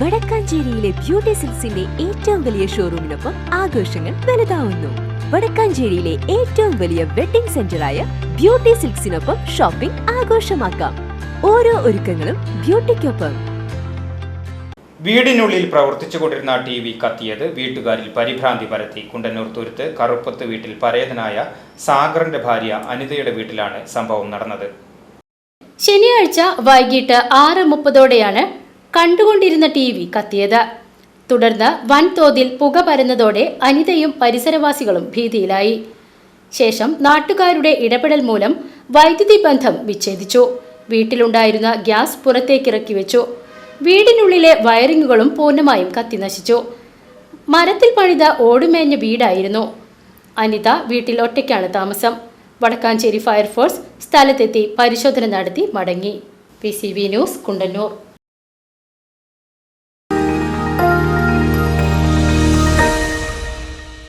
വടക്കാഞ്ചേരിയിലെ beauty സിൽസിന്റെ ഏറ്റവും വലിയ ഷോറൂമിനൊപ്പം ആഘോഷങ്ങൾ വലുതാവുന്നു. വടക്കാഞ്ചേരിയിലെ ഏറ്റവും വലിയ വെഡിംഗ് സെന്ററായ ബ്യൂട്ടി സിൽക്സിനൊപ്പം ഷോപ്പിംഗ് ആഘോഷമാക്കാം. ഓരോ ഒരുക്കങ്ങളും ബ്യൂട്ടിക്കൊപ്പം. വീടിനുള്ളിൽ പ്രവർത്തിച്ചു കൊണ്ടിരുന്ന ടി വി കത്തിയത് വീട്ടുകാരിൽ പരിഭ്രാന്തി പരത്തി. കുണ്ടന്നൂർ തുരുത്ത് കറുപ്പത്ത് വീട്ടിൽ പരേതനായ സാഗറിന്റെ ഭാര്യ അനിതയുടെ വീട്ടിലാണ് സംഭവം നടന്നത്. ശനിയാഴ്ച വൈകിട്ട് ആറ് മുപ്പതോടെയാണ് കണ്ടുകൊണ്ടിരുന്ന ടി വി കത്തിയത്. തുടർന്ന് വൻതോതിൽ പുക പരന്നതോടെ അനിതയും പരിസരവാസികളും ഭീതിയിലായി. ശേഷം നാട്ടുകാരുടെ ഇടപെടൽ മൂലം വൈദ്യുതി ബന്ധം വിച്ഛേദിച്ചു. വീട്ടിലുണ്ടായിരുന്ന ഗ്യാസ് പുറത്തേക്കിറക്കി വെച്ചു. വീടിനുള്ളിലെ വയറിങ്ങുകളും പൂർണമായും കത്തിനശിച്ചു മരത്തിൽ പണിത ഓടുമേഞ്ഞ വീടായിരുന്നു. അനിത വീട്ടിൽ ഒറ്റയ്ക്കാണ് താമസം. വടക്കാഞ്ചേരി ഫയർഫോഴ്സ് സ്ഥലത്തെത്തി പരിശോധന നടത്തി മടങ്ങി. P C news Kundannoor.